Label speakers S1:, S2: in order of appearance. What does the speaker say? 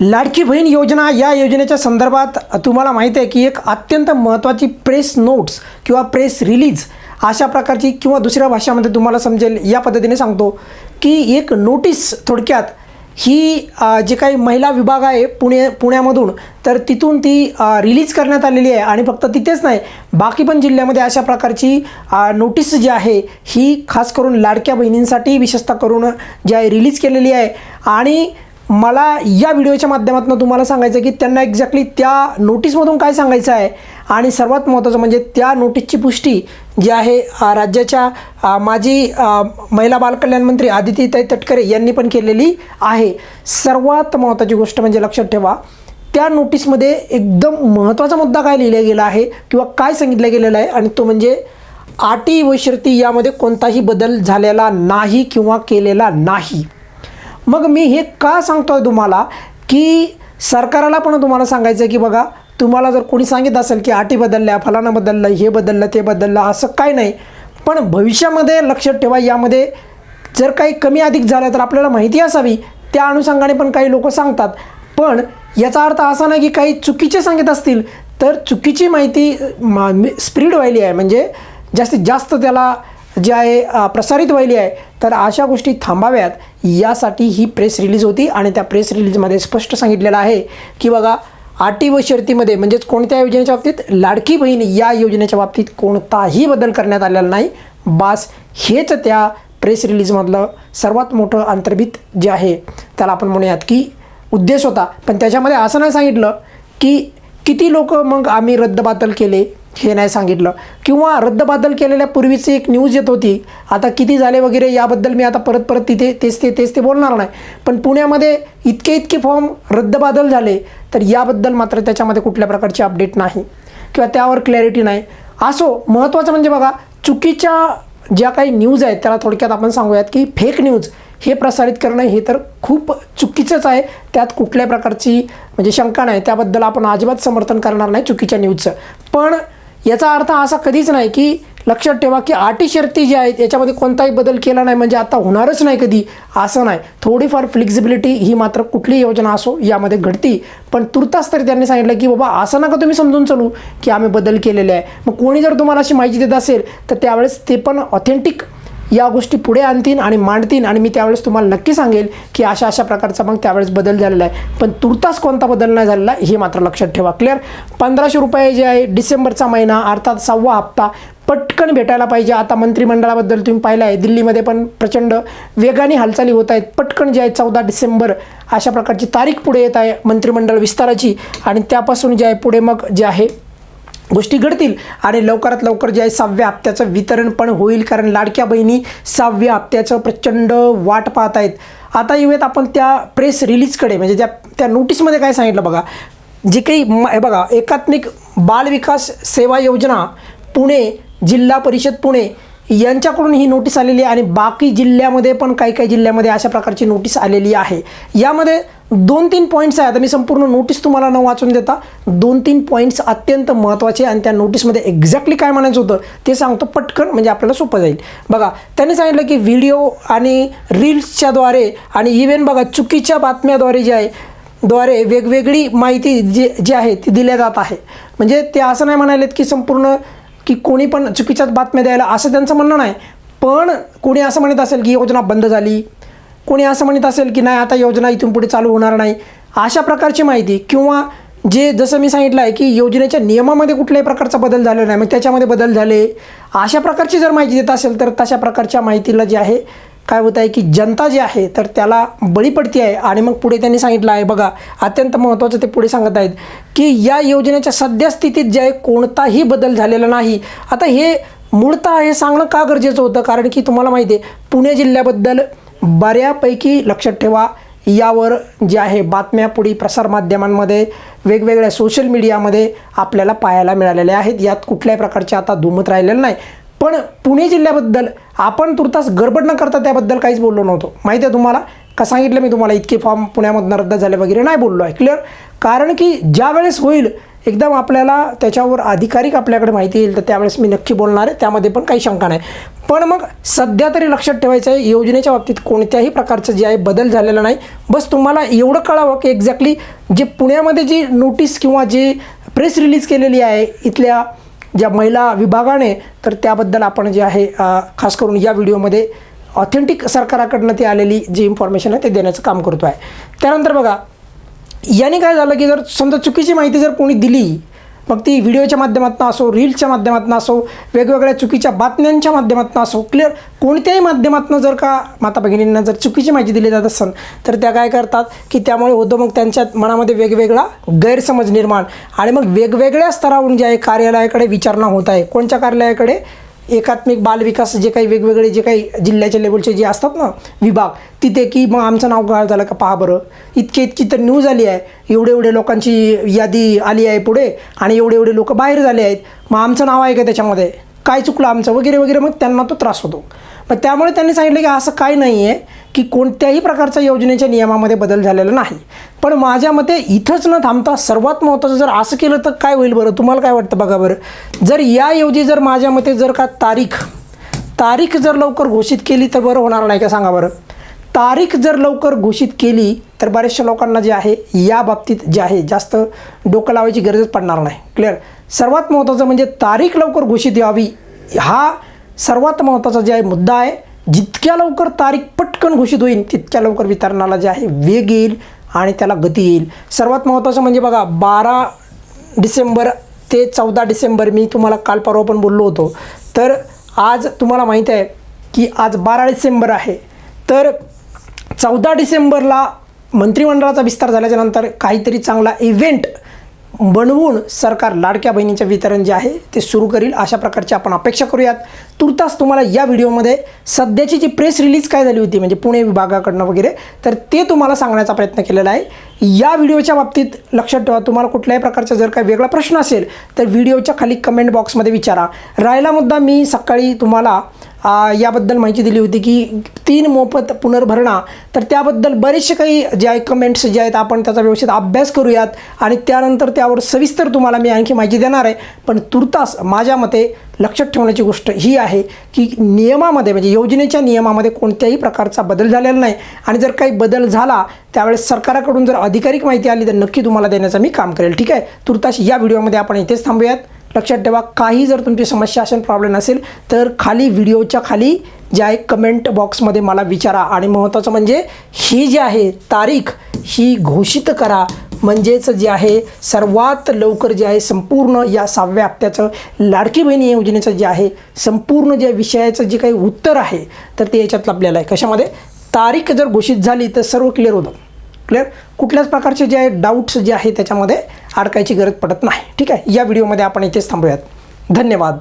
S1: लाडकी बहीण योजना या योजनेच्या संदर्भात तुम्हाला माहिती आहे की एक अत्यंत महत्त्वाची प्रेस नोट्स किंवा प्रेस रिलीज अशा प्रकारची किंवा दुसऱ्या भाषामध्ये तुम्हाला समजेल या पद्धतीने सांगतो की एक नोटीस थोडक्यात ही जे काही महिला विभाग आहे पुणे पुण्यामधून तर तिथून ती रिलीज करण्यात आलेली आहे आणि फक्त तिथेच नाही बाकी पण जिल्ह्यामध्ये अशा प्रकारची नोटीस जी आहे ही खास करून लाडक्या बहिणींसाठी विशेषतः करून जी आहे रिलीज केलेली आहे. आणि मला या व्हिडिओच्या माध्यमातून तुम्हाला सांगायचं आहे की त्यांना एक्झॅक्टली त्या नोटीसमधून काय सांगायचं आहे? आणि सर्वात महत्त्वाचं म्हणजे त्या नोटीसची पुष्टी जी आहे राज्याच्या माजी महिला बालकल्याण मंत्री आदितीताई तटकरे यांनी पण केलेली आहे. सर्वात महत्त्वाची गोष्ट म्हणजे लक्षात ठेवा त्या नोटीसमध्ये एकदम महत्त्वाचा मुद्दा काय लिहिला गेला आहे किंवा काय सांगितलं गेलेलं आहे आणि तो म्हणजे अटी व शर्ती यामध्ये कोणताही बदल झालेला नाही किंवा केलेला नाही. मग मी हे का सांगतोय तुम्हाला की सरकाराला पण तुम्हाला सांगायचं आहे की बघा तुम्हाला जर कोणी सांगितलं असेल की अटी बदलल्या फलानं बदललं हे बदललं ते बदललं असं काय नाही. पण भविष्यामध्ये लक्षात ठेवा यामध्ये जर काही कमी अधिक झालं तर आपल्याला माहिती असावी. त्या अनुषंगाने पण काही लोक सांगतात. पण याचा अर्थ असा नाही की काही चुकीचे सांगत असतील तर चुकीची माहिती मा स्प्रीड व्हायली आहे. म्हणजे जास्तीत जास्त त्याला जे आहे प्रसारित व्हायली आहे. तर अशा गोष्टी थांबाव्यात यासाठी ही प्रेस रिलीज होती आणि त्या प्रेस रिलीजमध्ये स्पष्ट सांगितलेलं आहे की बघा अटी व शर्तीमध्ये म्हणजेच कोणत्या योजनेच्या बाबतीत लाडकी बहीण या योजनेच्या बाबतीत कोणताही बदल करण्यात आलेला नाही. बास हेच त्या प्रेस रिलीजमधलं सर्वात मोठं अंतर्भित जे आहे त्याला आपण म्हणूयात की उद्देश होता. पण त्याच्यामध्ये असं नाही सांगितलं की किती लोक मग आम्ही रद्दबातल केले? हे नाही सांगितलं. किंवा रद्दबादल केलेल्या पूर्वीची एक न्यूज येत होती. आता किती झाले वगैरे याबद्दल मी आता परत परत तिथे तेच ते तेच ते बोलणार नाही. पण पुण्यामध्ये इतके इतके फॉर्म रद्दबादल झाले तर याबद्दल मात्र त्याच्यामध्ये कुठल्या प्रकारची अपडेट नाही. किंवा त्यावर क्लॅरिटी नाही. असो महत्त्वाचं म्हणजे बघा चुकीच्या ज्या काही न्यूज आहेत त्याला थोडक्यात आपण सांगूयात की फेक न्यूज हे प्रसारित करणं हे तर खूप चुकीचंच आहे. त्यात कुठल्या प्रकारची म्हणजे शंका नाही. त्याबद्दल आपण अजिबात समर्थन करणार नाही चुकीच्या न्यूजचं पण याचा अर्थ असा कधीच नाही की लक्षात ठेवा की आटी शर्ती जी आहेत याच्यामध्ये कोणताही बदल केला नाही म्हणजे आता होणारच नाही कधी असं नाही. थोडीफार फ्लेक्झिबिलिटी ही मात्र कुठली योजना असो यामध्ये घडती. पण तुर्तास तरी त्यांनी सांगितलं की बाबा असं नका तुम्ही समजून चालू की आम्ही बदल केलेले आहे. मग कोणी जर तुम्हाला अशी माहिती देत असेल तर त्यावेळेस ते पण ऑथेंटिक या गोष्टी पुढे आणतील आणि मांडतील आणि मी त्यावेळेस तुम्हाला नक्की सांगेल की अशा अशा प्रकारचा मग त्यावेळेस बदल झालेला आहे. पण तुर्तास कोणता बदल नाही झालेला हे मात्र लक्षात ठेवा. क्लिअर पंधराशे रुपये जे आहे डिसेंबरचा महिना अर्थात सहावा हप्ता पटकन भेटायला पाहिजे. आता मंत्रिमंडळाबद्दल तुम्ही पाहिलं आहे दिल्लीमध्ये पण प्रचंड वेगाने हालचाली होत आहेत. पटकन जे आहे चौदा डिसेंबर अशा प्रकारची तारीख पुढे येत आहे मंत्रिमंडळ विस्ताराची आणि त्यापासून जे आहे पुढे मग जे आहे गोष्टी घडतील आणि लवकरात लवकर जे आहे सहाव्या हप्त्याचं वितरण पण होईल कारण लाडक्या बहिणी सहाव्या हप्त्याचं प्रचंड वाट पाहत आहेत. आता येऊयात आपण त्या प्रेस रिलीजकडे म्हणजे त्या त्या नोटीसमध्ये काय सांगितलं बघा. जे काही बघा एकात्मिक बालविकास सेवा योजना पुणे जिल्हा परिषद पुणे यांच्याकडून ही नोटीस आलेली आहे आणि बाकी जिल्ह्यामध्ये पण काही काही जिल्ह्यामध्ये अशा प्रकारची नोटीस आलेली आहे. यामध्ये दोन तीन पॉईंट्स आहेत. आता मी संपूर्ण नोटीस तुम्हाला न वाचून देता दोन तीन पॉईंट्स अत्यंत महत्त्वाचे आणि त्या नोटीसमध्ये एक्झॅक्टली काय म्हणायचं होतं ते सांगतो पटकन म्हणजे आपल्याला सोपं जाईल. बघा त्यांनी सांगितलं की व्हिडिओ आणि रील्सच्याद्वारे आणि इव्हन बघा चुकीच्या बातम्याद्वारे जे आहे द्वारे वेगवेगळी माहिती जी जी आहे ती दिल्या जात आहे. म्हणजे ते असं नाही म्हणालेत की संपूर्ण की कोणी पण चुकीच्याच बातम्या द्यायला असं त्यांचं म्हणणं नाही. पण कोणी असं म्हणत असेल की योजना बंद झाली कोणी असं म्हणत असेल की नाही आता योजना इथून पुढे चालू होणार नाही अशा प्रकारची माहिती किंवा जे जसं मी सांगितलं आहे की योजनेच्या नियमामध्ये कुठल्याही प्रकारचा बदल झालेला नाही मग त्याच्यामध्ये बदल झाले अशा प्रकारची जर माहिती देत असेल तर तशा प्रकारच्या माहितीला जे आहे काय होत आहे की जनता जी आहे तर त्याला बळी पडती आहे. आणि मग पुढे त्यांनी सांगितलं आहे बघा अत्यंत महत्त्वाचं ते पुढे सांगत आहेत की या योजनेच्या सध्या स्थितीत जे आहे कोणताही बदल झालेला नाही. आता हे मूळतः हे सांगणं का गरजेचं होतं? कारण की तुम्हाला माहिती आहे पुणे जिल्ह्याबद्दल बऱ्यापैकी लक्षात ठेवा. यावर जे आहे बातम्या पुढे प्रसारमाध्यमांमध्ये वेगवेगळ्या सोशल मीडियामध्ये आपल्याला पाहायला मिळालेल्या आहेत. यात कुठल्याही प्रकारचे आता दुमत राहिलेलं नाही. पण पुणे जिल्ह्याबद्दल आपण तुर्तास गडबड न करता त्याबद्दल काहीच बोललो नव्हतो. माहिती आहे तुम्हाला? का सांगितलं मी तुम्हाला? इतके फॉर्म पुण्यामधनं रद्द झाले वगैरे नाही बोललो आहे. क्लिअर कारण की ज्या वेळेस होईल एकदम आपल्याला त्याच्यावर अधिकारिक आपल्याकडे माहिती येईल तर त्यावेळेस मी नक्की बोलणार आहे. त्यामध्ये पण काही शंका नाही. पण मग सध्या तरी लक्षात ठेवायचं आहे योजनेच्या बाबतीत कोणत्याही प्रकारचं जे आहे बदल झालेला नाही. बस तुम्हाला एवढं कळावं की एक्झॅक्टली जे पुण्यामध्ये जी नोटीस किंवा जी प्रेस रिलीज केलेली आहे इथल्या ज्या महिला विभागाने तर त्याबद्दल आपण जे आहे खास करून या व्हिडिओमध्ये ऑथेंटिक सरकाराकडनं ती आलेली जी इन्फॉर्मेशन आहे ते देण्याचं काम करतो आहे त्यानंतर बघा याने काय झालं की जर समजा चुकीची माहिती जर कोणी दिली मग ती व्हिडिओच्या माध्यमातून असो रील्सच्या माध्यमातून असो वेगवेगळ्या चुकीच्या बातम्यांच्या माध्यमातून असो क्लिअर कोणत्याही माध्यमातून जर का माता भगिनींना जर चुकीची माहिती दिली जात असेल तर त्या काय करतात की त्यामुळे होतं मग त्यांच्या मनामध्ये वेगवेगळा गैरसमज निर्माण आणि मग वेगवेगळ्या स्तरावरून जे आहे कार्यालयाकडे विचारणा होत आहे. कोणत्या कार्यालयाकडे? एकात्मिक बालविकास जे काही वेगवेगळे जे काही जिल्ह्याच्या लेवलचे जे असतात ना विभाग तिथे की मग आमचं नाव गाळ झालं का पहा बरं. इतके इतकी तर न्यूज आली आहे. एवढे एवढे लोकांची यादी आली आहे पुढे आणि एवढे एवढे लोक बाहेर झाले आहेत. मग आमचं नाव आहे का त्याच्यामध्ये? काय चुकलं आमचं वगैरे वगैरे मग त्यांना तो त्रास होतो. मग त्यामुळे त्यांनी सांगितलं की असं काय नाही आहे की कोणत्याही प्रकारच्या योजनेच्या नियमामध्ये बदल झालेला नाही. पण माझ्या मते इथंच न थांबता सर्वात महत्त्वाचं जर असं केलं तर काय होईल बरं? तुम्हाला काय वाटतं बघा बरं? जर याऐवजी जर माझ्या मते जर का तारीख तारीख जर लवकर घोषित केली तर बरं होणार नाही का सांगा बरं? तारीख जर लवकर घोषित केली तर बऱ्याचशा लोकांना जे आहे या बाबतीत जे आहे जास्त डोकं लावायची गरजच पडणार नाही. क्लिअर सर्वात महत्त्वाचं म्हणजे तारीख लवकर घोषित व्हावी हा सर्वात महत्त्वाचा जे आहे मुद्दा आहे जितक्या लवकर तारीख पटकन घोषित होईल तितक्या लवकर वितरणाला जे आहे वेग येईल आणि त्याला गती येईल. सर्वात महत्त्वाचं म्हणजे बघा बारा डिसेंबर ते चौदा डिसेंबर मी तुम्हाला काल परवा पण बोललो होतो. तर आज तुम्हाला माहीत आहे की आज बारा डिसेंबर आहे. तर चौदा डिसेंबरला मंत्रिमंडळाचा विस्तार झाल्याच्यानंतर काहीतरी चांगला इव्हेंट बनवून सरकार लाडक्या बहिणीचं वितरण जे आहे ते सुरू करील. अशा प्रकारची आपण अपेक्षा करूयात. तुर्तास तुम्हाला या व्हिडिओमध्ये सध्याची जी प्रेस रिलीज काय झाली होती म्हणजे पुणे विभागाकडनं वगैरे तर ते तुम्हाला सांगण्याचा प्रयत्न केलेला आहे. या व्हिडिओच्या बाबतीत लक्षात ठेवा तुम्हाला कुठल्याही प्रकारचा जर काही वेगळा प्रश्न असेल तर व्हिडिओच्या खाली कमेंट बॉक्समध्ये विचारा. राहिला मुद्दा मी सकाळी तुम्हाला याबद्दल माहिती दिली होती की तीन मोफत पुनर्भरणा तर त्याबद्दल बरेचसे काही जे आहे कमेंट्स जे आहेत आपण त्याचा व्यवस्थित अभ्यास करूयात आणि त्यानंतर त्यावर सविस्तर तुम्हाला मी आणखी माहिती देणार आहे. पण तुर्तास माझ्या मते लक्षात ठेवण्याची गोष्ट ही आहे की नियमामध्ये म्हणजे योजनेच्या नियमामध्ये कोणत्याही प्रकारचा बदल झालेला नाही. आणि जर काही बदल झाला त्यावेळेस सरकाराकडून जर अधिकारिक माहिती आली तर नक्की तुम्हाला देण्याचं मी काम करेल. ठीक आहे? तुर्तास या व्हिडिओमध्ये आपण इथेच थांबूयात. लक्षात ठेवा काही जर तुमची समस्या असेल प्रॉब्लेम असेल तर खाली व्हिडिओच्या खाली जे आहे कमेंट बॉक्समध्ये मला विचारा. आणि महत्त्वाचं म्हणजे ही जी आहे तारीख ही घोषित करा. म्हणजेच जे आहे सर्वात लवकर जे आहे संपूर्ण या सहाव्या हप्त्याचं लाडकी बहिणी योजनेचं जे आहे संपूर्ण ज्या विषयाचं जे काही उत्तर आहे तर ते याच्यात आपल्याला आहे. कशामध्ये? तारीख जर घोषित झाली तर सर्व क्लिअर होतं. क्लिअर कुठल्याच प्रकारचे जे आहे डाऊट्स जे आहे त्याच्यामध्ये अडकायची गरज पडत नाही. ठीक आहे? या व्हिडिओमध्ये आपण इथेच थांबूयात. धन्यवाद.